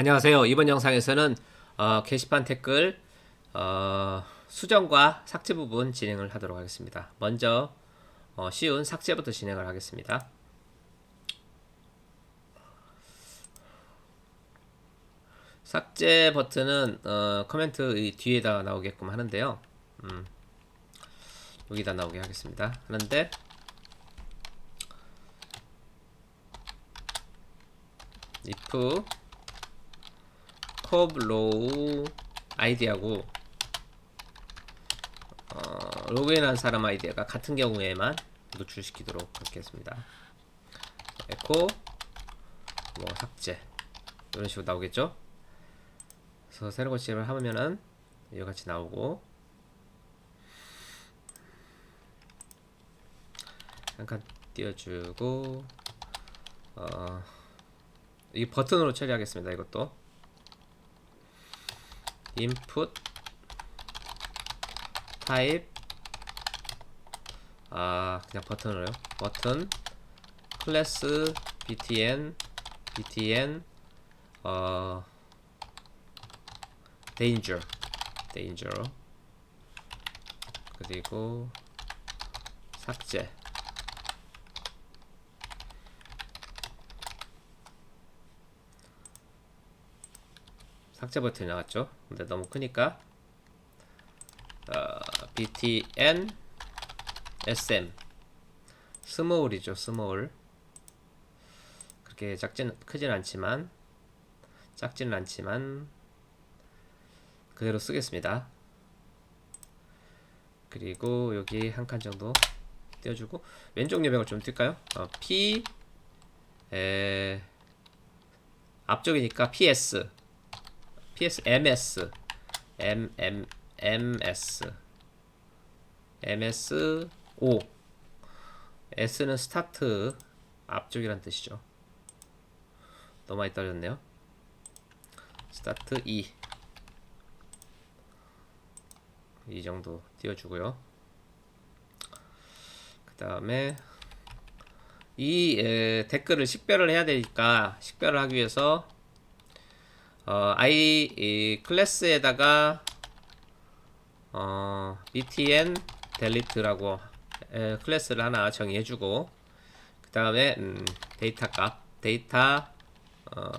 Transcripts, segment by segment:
안녕하세요. 이번 영상에서는 어, 게시판 댓글 어, 수정과 삭제 부분 진행을 하도록 하겠습니다. 먼저 어, 쉬운 삭제부터 진행을 하겠습니다. 삭제 버튼은 어, 커멘트 이 뒤에다 나오게끔 하는데요. 음, 여기다 나오게 하겠습니다. 하는데 if 컵 로우 아이디하고 어, 로그인한 사람 아이디가 같은 경우에만 노출시키도록 하겠습니다. 에코 뭐 삭제 이런 식으로 나오겠죠? 그래서 새로 고침을 하면은 이와 같이 나오고 잠깐 띄워주고 어, 이 버튼으로 처리하겠습니다. 이것도 input type 아 그냥 버튼으로요. 버튼 클래스 btn btn 어 danger danger 그리고 삭제 삭제 버튼이 나왔죠. 근데 너무 크니까 어, btn sm 스몰이죠. 스몰 그렇게 작진 크진 않지만 작지는 않지만 그대로 쓰겠습니다. 그리고 여기 한 칸 정도 띄워주고 왼쪽 여백을 좀 뛸까요? 어, P 에 앞쪽이니까 PS PS MS M M MS MS O S는 스타트 앞쪽이란 뜻이죠. 너무 많이 떨어졌네요. 스타트 2. 이 정도 띄워주고요. 그 다음에 이 에, 댓글을 식별을 해야 되니까 식별을 하기 위해서 어, i 이 클래스에다가 어, btn delete라고 에, 클래스를 하나 정의해주고 그 다음에 음, 데이터 값 데이터 어,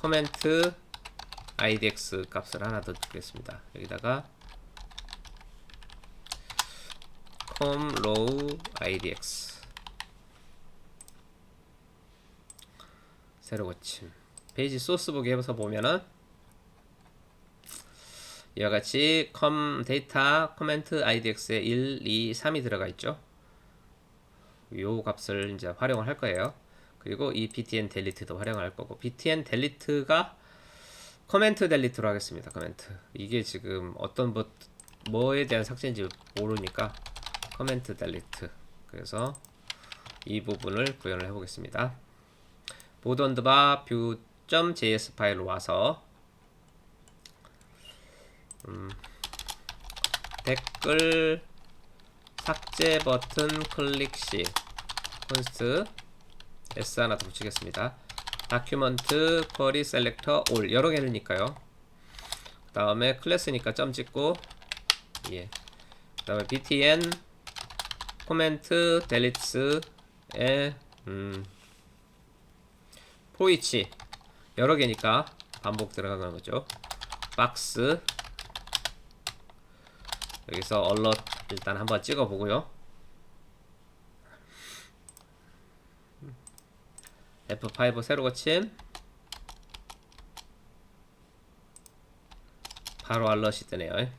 코멘트 idx 값을 하나 더 주겠습니다. 여기다가 com row idx 새로 고침 페이지 소스 보기 해서 보면은 이와 같이 com 데이터 코멘트 idx에 1, 2, 3이 들어가 있죠. 요 값을 이제 활용을 할 거예요. 그리고 이 btn 델리트도 활용할 거고 btn 델리트가 코멘트 델리트로 하겠습니다. 코멘트 이게 지금 어떤 뭐, 뭐에 대한 삭제인지 모르니까 코멘트 델리트 그래서 이 부분을 구현을 해보겠습니다. 보던드바 뷰 .js 파일로 와서 음, 댓글 삭제 버튼 클릭 시 콘스트 S 하나 더 붙이겠습니다. 셀렉터 올 여러 개니까요. 그 다음에 클래스니까 점 찍고 예. 그 다음에 btn 코멘트 델리트에 음, 포이치 여러 개니까 반복 들어가는 거죠. 박스 여기서 얼럿 일단 한번 찍어 보고요. F5 새로 고침 바로 알럿이 뜨네요.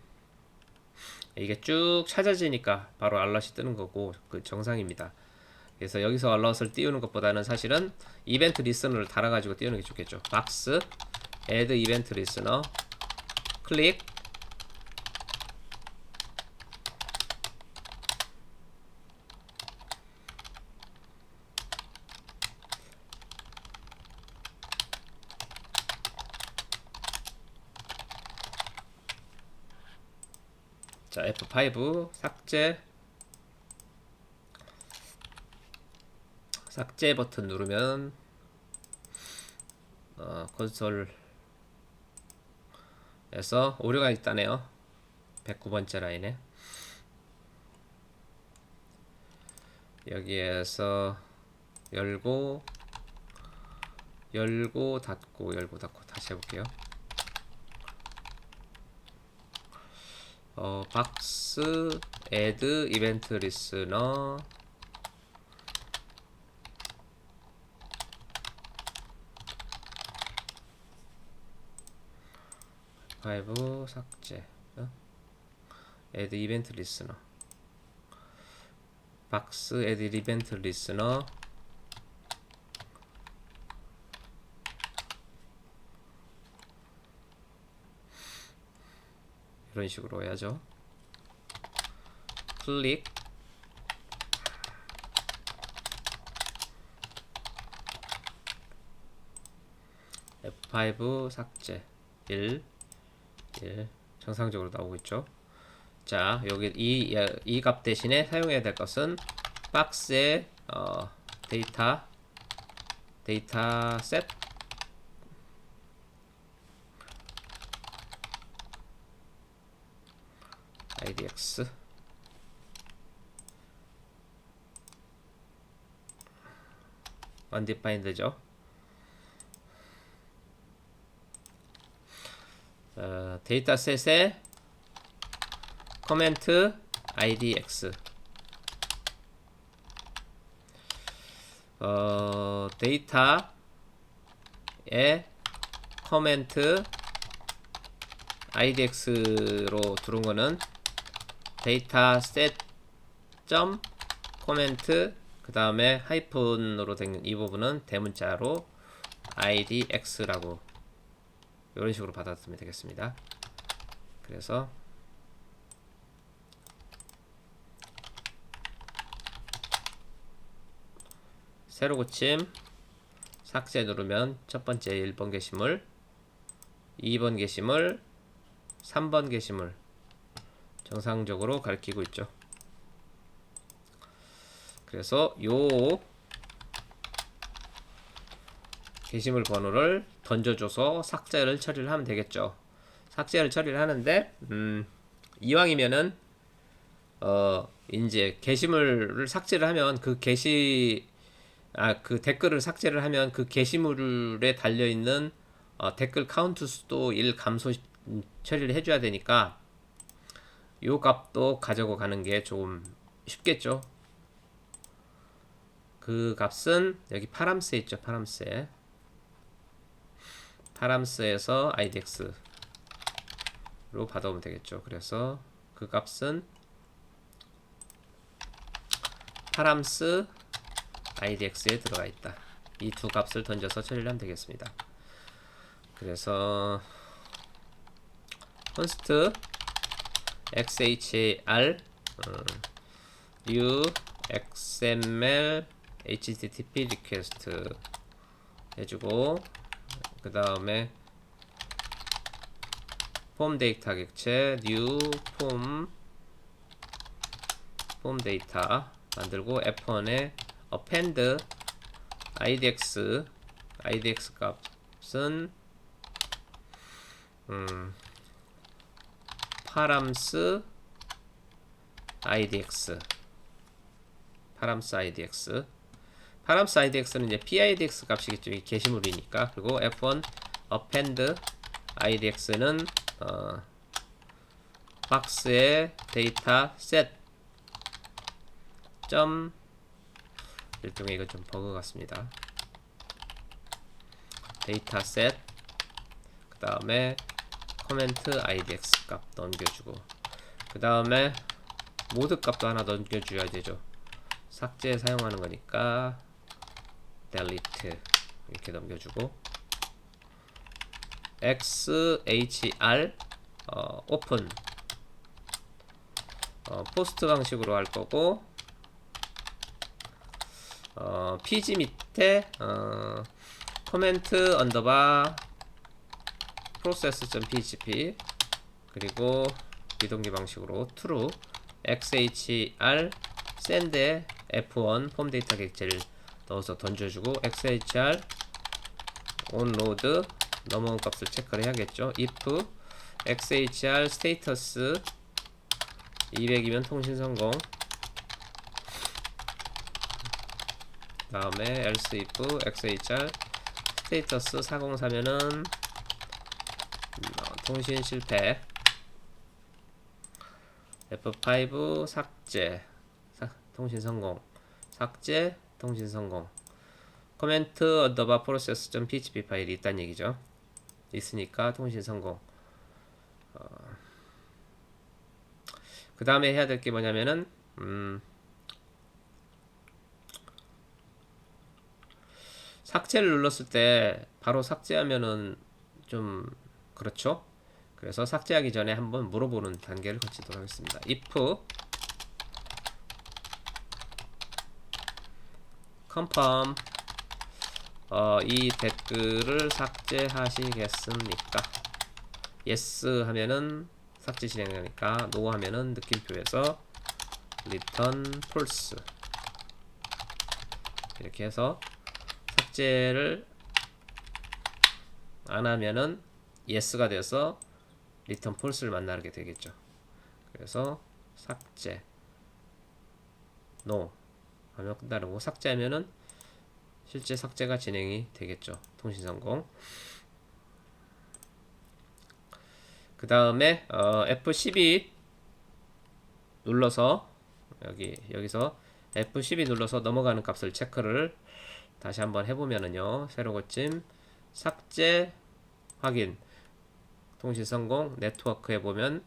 이게 쭉 찾아지니까 바로 알럿이 뜨는 거고 그 정상입니다. 그래서 여기서 알럿을 띄우는 것보다는 사실은 이벤트 리스너를 달아가지고 띄우는 게 좋겠죠. 박스 add 이벤트 리스너 클릭 자 F5 삭제 삭제 버튼 누르면 어, 콘솔에서 오류가 있다네요. 109번째 라인에 여기에서 열고 열고 닫고 열고 닫고 다시 해볼게요. 어, 박스 애드 이벤트 리스너 파이브 삭제. 어? 애드 이벤트 리스너. 박스 애드 이벤트 리스너. 이런 식으로 해야죠. 클릭. F5 삭제. 1 1 정상적으로 나오고 있죠. 자, 여기 이 이 값 대신에 사용해야 될 것은 박스의 어, 데이터 데이터 셋 idx undefined죠. 어, 데이터셋에 커멘트 idx 어, 데이터에 커멘트 idx로 들어온 거는 데이터 셋점 코멘트 그 다음에 하이픈으로 된 이 부분은 대문자로 idx라고 이런 식으로 받아들이면 되겠습니다. 그래서 새로 고침 삭제 누르면 첫 번째 1번 게시물 2번 게시물 3번 게시물 정상적으로 가리키고 있죠. 그래서 요 게시물 번호를 던져줘서 삭제를 처리를 하면 되겠죠. 삭제를 처리를 하는데 음, 이왕이면은 어 이제 게시물을 삭제를 하면 그 게시 아 그 댓글을 삭제를 하면 그 게시물에 달려 있는 어, 댓글 카운트 수도 1 감소 처리를 해줘야 되니까 요 값도 가져고 가는 게좀 쉽겠죠. 그 값은 여기 파람스에 있죠. 파람스 에. 파람스에서 idx로 받아오면 되겠죠. 그래서 그 값은 파람스 idx에 들어가 있다. 이 두 값을 던져서 처리를 하면 되겠습니다. 그래서 const xhr 어, new xml http request 해주고 그 다음에 폼 데이터 객체 new 폼 폼 데이터 만들고 f1에 append idx idx 값은 음, 파람스 idx 파람스 idx 파람스 idx는 이제 pidx 값이겠죠. 이 게시물이니까. 그리고 f1 append idx는 어, 박스의 데이터 set 점 일종의 이건 좀 버그 같습니다. 데이터 set 그 다음에 코멘트 idx 값 넘겨주고 그 다음에 모드 값도 하나 넘겨줘야 되죠. 삭제 사용하는 거니까 delete 이렇게 넘겨주고 xhr 어, open. 어, 포스트 방식으로 할 거고 어, pg 밑에 어, 코멘트 언더바 process.php 그리고 비동기 방식으로 true xhr send f1 폼 데이터 객체를 넣어서 던져주고 xhr onload 넘어온 값을 체크를 해야겠죠. if xhr 스테이터스 200이면 통신 성공. 다음에 else if xhr 스테이터스 404면은 어, 통신 실패. F5 삭제 사, 통신 성공 삭제 통신 성공. 코멘트 언더바 프로세스.php 파일이 있다는 얘기죠. 있으니까 통신 성공. 어, 그 다음에 해야 될 게 뭐냐면은 음, 삭제를 눌렀을 때 바로 삭제하면은 좀 그렇죠? 그래서 삭제하기 전에 한번 물어보는 단계를 거치도록 하겠습니다. if confirm 어, 이 댓글을 삭제하시겠습니까? yes 하면은 삭제 진행하니까 no 하면은 느낌표에서 return false 이렇게 해서 삭제를 안 하면은 yes가 돼서 리턴 폴스를 만나게 되겠죠. 그래서 삭제 no 하면 끝나고 삭제하면은 실제 삭제가 진행이 되겠죠. 통신 성공. 그 다음에 어, F12 눌러서 여기 여기서 F12 눌러서 넘어가는 값을 체크를 다시 한번 해보면은요 새로 고침 삭제 확인 통신 성공 네트워크에 보면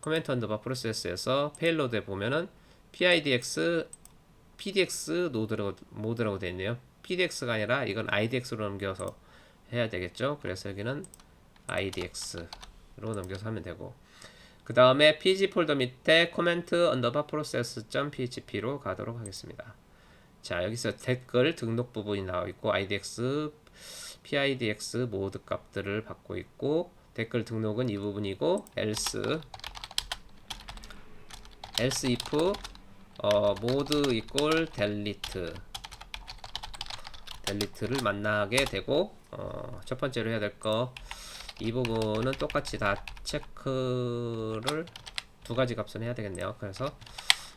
코멘트 언더바 프로세스에서 페일로드에 보면은 PIDX PDX 노드라고 모드라고 되어 있네요. PDX가 아니라 이건 IDX로 넘겨서 해야 되겠죠. 그래서 여기는 IDX로 넘겨서 하면 되고 그 다음에 PG 폴더 밑에 코멘트 언더바 프로세스.php로 가도록 하겠습니다. 자 여기서 댓글 등록 부분이 나와 있고 IDX, PIDX 모드 값들을 받고 있고 댓글 등록은 이 부분이고 else else if 어, mode equal delete delete를 만나게 되고 어, 첫 번째로 해야 될 거 이 부분은 똑같이 다 체크를 두 가지 값은 해야 되겠네요. 그래서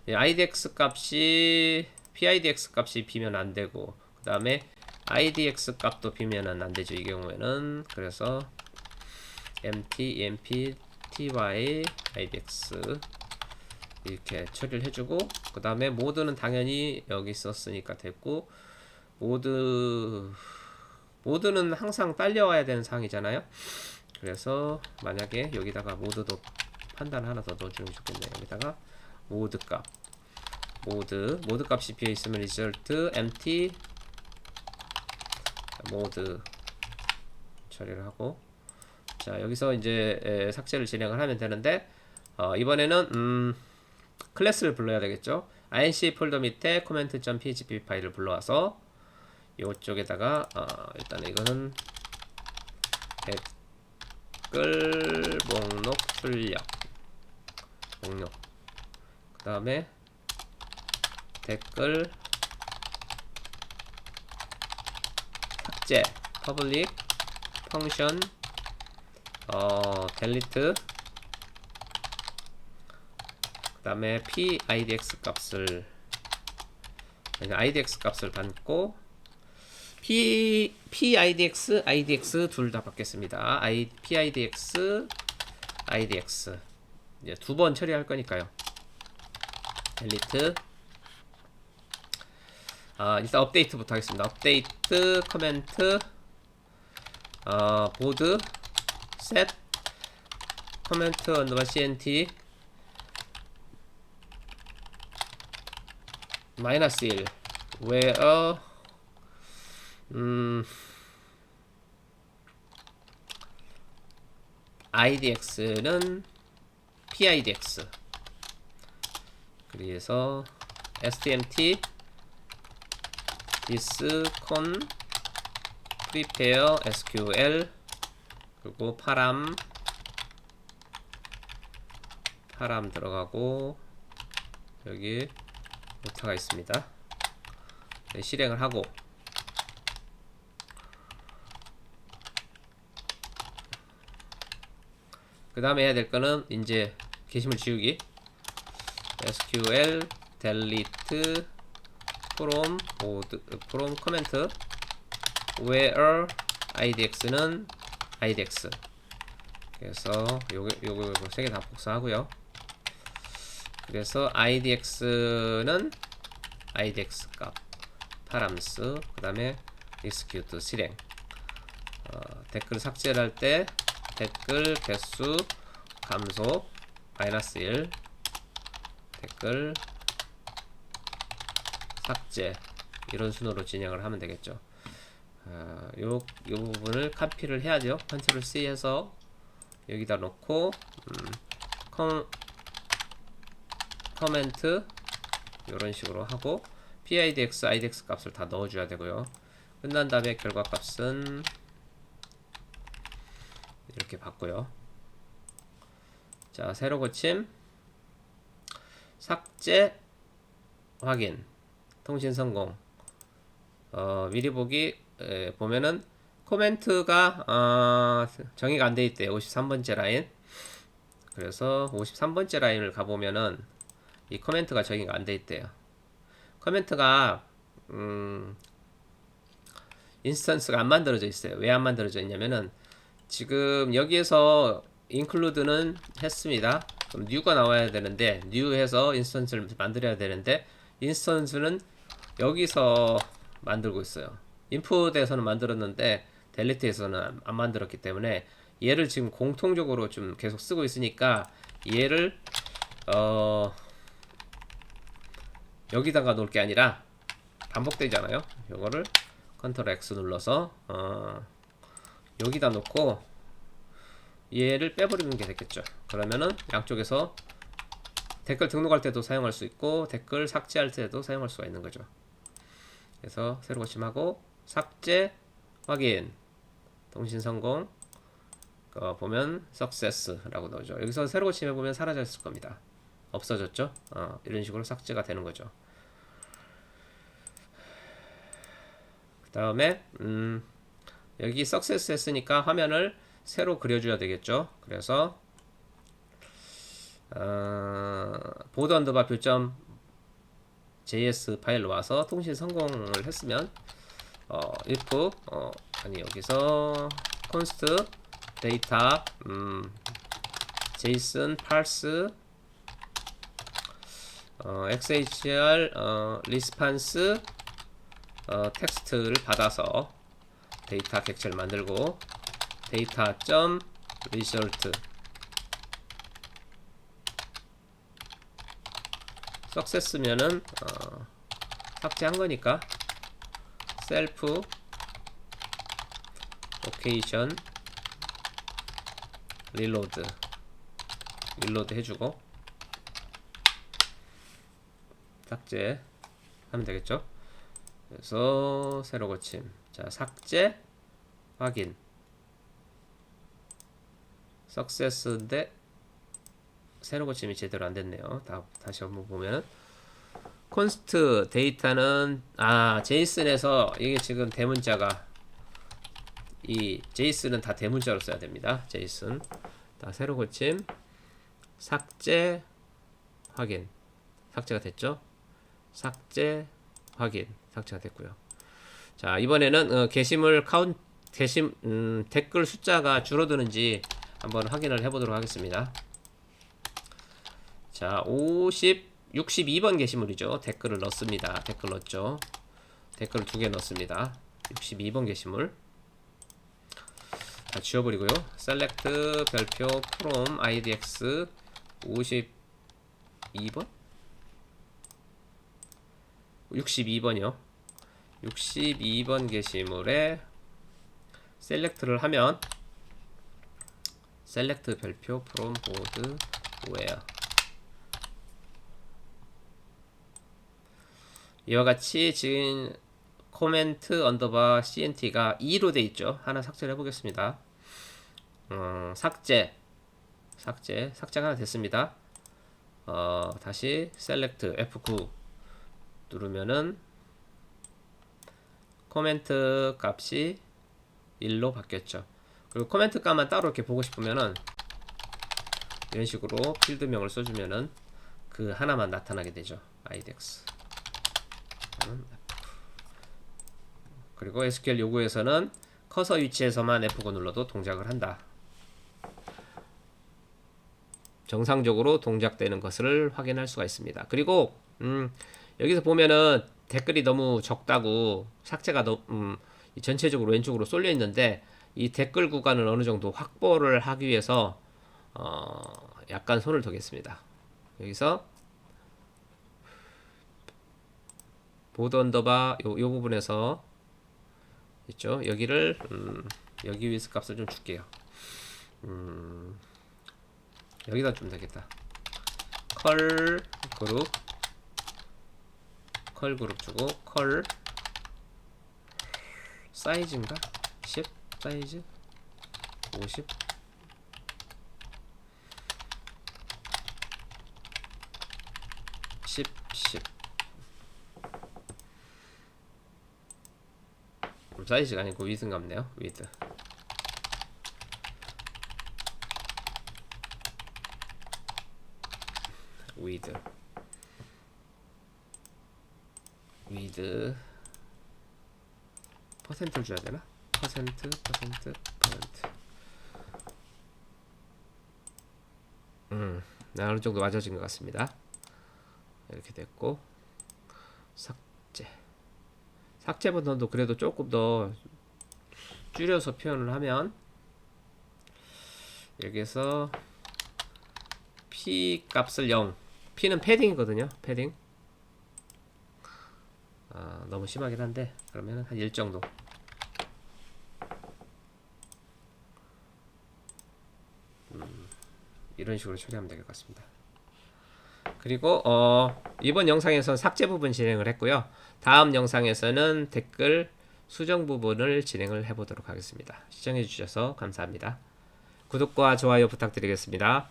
이 IDX 값이 PIDX 값이 비면 안 되고 그 다음에 IDX 값도 비면은 안 되죠. 이 경우에는 그래서 mt, emp, ty, idx 이렇게 처리를 해주고 그 다음에 모드는 당연히 여기 썼으니까 됐고 모드 모드는 항상 딸려와야 되는 상황이잖아요. 그래서 만약에 여기다가 모드도 판단 하나 더 넣어주면 좋겠네요. 여기다가 모드 값. 모드 모드 값이 비어 있으면 result empty. 모드 처리를 하고. 자 여기서 이제 에, 삭제를 진행을 하면 되는데 어, 이번에는 음, 클래스를 불러야 되겠죠? inc 폴더 밑에 comment.php 파일을 불러와서 이쪽에다가 어, 일단 이거는 댓글 목록 출력. 목록. 그 다음에 댓글 삭제. public function 어, delete 그 다음에 p-idx 값을 idx 값을 받고 p p-idx, idx 둘 다 받겠습니다. i p-idx, idx 이제 두 번 처리할 거니까요. delete 아, 일단 업데이트부터 하겠습니다. 업데이트 커멘트 어, 보드 set 커멘트 언더바 cnt 마이너스 1 where 음 idx는 pidx 그래서 stmt this con prepare sql 그리고 파람 파람 들어가고 여기 오타가 있습니다. 네, 실행을 하고. 그 다음에 해야 될 거는 이제 게시물 지우기. sql delete from mode from comment where idx는 idx 그래서 요거 요거 세개 다 복사하고요. 그래서 idx는 idx 값 파람스 그 다음에 execute 실행 어, 댓글 삭제를 할 때 댓글 개수 감소 마이너스 1 댓글 삭제 이런 순으로 진행을 하면 되겠죠. 어, 요, 요 부분을 카피를 해야죠. 컨트롤 C 해서 여기다 놓고 음, 컴, 커멘트 이런 식으로 하고 PIDX, IDX 값을 다 넣어줘야 되고요. 끝난 다음에 결과 값은 이렇게 받고요. 자, 새로 고침, 삭제, 확인, 통신 성공. 어, 미리 보기 에, 보면은 코멘트가 어, 정의가 안 돼 있대요. 53번째 라인. 그래서 53번째 라인을 가보면은 이 코멘트가 정의가 안돼 있대요. 코멘트가 음, 인스턴스가 안 만들어져 있어요. 왜 안 만들어져 있냐면은 지금 여기에서 include는 했습니다. 그럼 new가 나와야 되는데 new 해서 인스턴스를 만들어야 되는데 인스턴스는 여기서 만들고 있어요. 인풋에서는 만들었는데 델리트에서는 안 만들었기 때문에 얘를 지금 공통적으로 좀 계속 쓰고 있으니까 얘를 어 여기다가 놓을 게 아니라 반복되잖아요. 요거를 컨트롤 X 눌러서 어 여기다 놓고 얘를 빼버리는 게 되겠죠. 그러면은 양쪽에서 댓글 등록할 때도 사용할 수 있고 댓글 삭제할 때도 사용할 수가 있는 거죠. 그래서 새로 고침하고 삭제 확인 통신 성공 어, 보면 success라고 나오죠. 여기서 새로 고침해 보면 사라졌을 겁니다. 없어졌죠. 어, 이런 식으로 삭제가 되는 거죠. 다음에 음, 여기 success 했으니까 화면을 새로 그려줘야 되겠죠. 그래서 어, 보드 언더바 표점 JS 파일로 와서 통신 성공을 했으면 어, if 어, 아니 여기서 const 데이터 음, JSON parse 어, XHR 어, response 어, 텍스트를 받아서 데이터 객체를 만들고 데이터 점 result success면은 어, 삭제한 거니까 self reload reload 해주고 삭제 하면 되겠죠 그래서 새로 고침 자 삭제 확인 success인데 새로 고침이 제대로 안 됐네요. 다, 다시 한번 보면은 const 데이터는 아 제이슨에서 이게 지금 대문자가 이 제이슨은 다 대문자로 써야 됩니다. 제이슨 다 새로 고침 삭제 확인 삭제가 됐죠? 삭제 확인 삭제가 됐고요. 자 이번에는 어, 게시물 카운 게시 음, 댓글 숫자가 줄어드는지 한번 확인을 해보도록 하겠습니다. 자, 50, 62번 게시물이죠. 댓글을 넣습니다. 댓글 넣었죠. 댓글을 두개 넣습니다. 62번 게시물. 다 지워버리고요. select 별표 from idx 52번? 62번이요. 62번 게시물에 select를 하면 select 별표 from board where 이와 같이 지금 코멘트 언더바 cnt가 2로 돼 있죠. 하나 삭제를 해보겠습니다. 어, 삭제, 삭제, 삭제가 하나 됐습니다. 어, 다시 select F9 누르면은 코멘트 값이 1로 바뀌었죠. 그리고 코멘트 값만 따로 이렇게 보고 싶으면은 이런 식으로 필드명을 써주면은 그 하나만 나타나게 되죠. IDX. 그리고 SQL 요구에서는 커서 위치에서만 F9 눌러도 동작을 한다. 정상적으로 동작되는 것을 확인할 수가 있습니다. 그리고 음, 여기서 보면은 댓글이 너무 적다고 삭제가 너, 음, 이 전체적으로 왼쪽으로 쏠려 있는데 이 댓글 구간을 어느 정도 확보를 하기 위해서 어, 약간 손을 더겠습니다. 여기서 보드 언더바 요, 요 부분에서 있죠. 여기를 음, 여기 위스 값을 좀 줄게요. 음, 여기다 좀 되겠다. 컬 그룹 컬 그룹 주고 컬 사이즈인가? 10 사이즈? 50 10 10 사이즈가 아니고 위드 같네요 위드 위드 위드 퍼센트를 줘야 되나? 퍼센트 퍼센트 퍼센트. 음 네, 어느 정도 맞아진 것 같습니다. 이렇게 됐고 삭제. 삭제 버튼도 그래도 조금 더 줄여서 표현을 하면 여기서 p 값을 0 p는 패딩이거든요 패딩 아, 너무 심하긴 한데 그러면 한 1 정도. 음, 이런 식으로 처리하면 될 것 같습니다. 그리고 어, 이번 영상에서는 삭제 부분 진행을 했고요. 다음 영상에서는 댓글 수정 부분을 진행을 해보도록 하겠습니다. 시청해 주셔서 감사합니다. 구독과 좋아요 부탁드리겠습니다